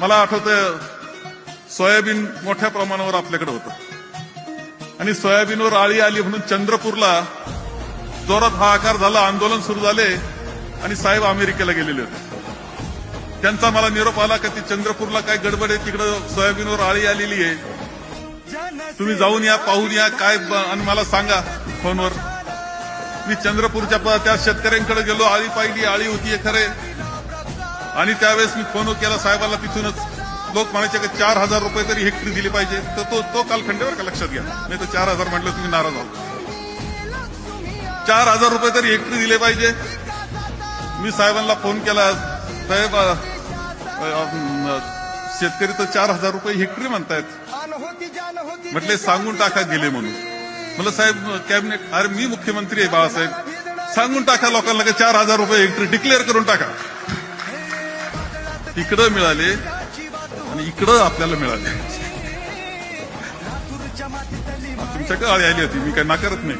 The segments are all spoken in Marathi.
मला आठवतं सोयाबीन मोठ्या प्रमाणावर आपल्याकडे होतं. आणि सोयाबीनवर आळी आली म्हणून चंद्रपूरला जोरात हाहाकार झाला आंदोलन सुरू झाले आणि साहेब अमेरिकेला गेलेले होते. त्यांचा मला निरोप आला का ती चंद्रपूरला काय गडबड आहे तिकडं सोयाबीनवर आळी आलेली आहे. तुम्ही जाऊन या पाहून या काय आणि मला सांगा फोनवर. मी चंद्रपूरच्या प- त्या शेतकऱ्यांकडे गेलो आळी पाहिली आळी होती खरे आणि त्यावेळेस मी फोन केला साहेबाला तिथूनच. लोक म्हणायचे की चार हजार रुपये तरी हेक्टरी दिली पाहिजे. तर तो तो कालखंडेवर का लक्षात घ्या? नाही तर चार हजार म्हटलं तुम्ही नाराज आहोत. चार हजार रुपये तरी हेक्टरी दिले पाहिजे. मी साहेबांना फोन केला साहेब शेतकरी तर चार हजार रुपये हेक्टरी म्हणतायत. म्हटले सांगून टाका गेले म्हणून. म्हटलं साहेब कॅबिनेट अरे मी मुख्यमंत्री आहे बाळासाहेब. सांगून टाका लोकांना की चार हजार रुपये हेक्टरी डिक्लेअर करून टाका. इकडं मिळाले आणि इकडं आपल्याला मिळाले. तुमच्याकडे आळी आली होती मी काही नाकारत नाही.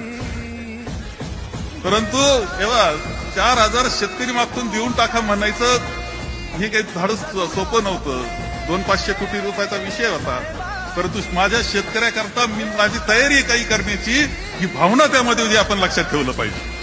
परंतु एव्हा चार हजार शेतकरी मागतून देऊन टाका म्हणायचं हे काही धाडस सोपं नव्हतं. दोन पाचशे कोटी रुपयाचा विषय होता. परंतु माझ्या शेतकऱ्याकरता मी माझी तयारी काही करण्याची ही भावना त्यामध्ये आपण लक्षात ठेवलं पाहिजे.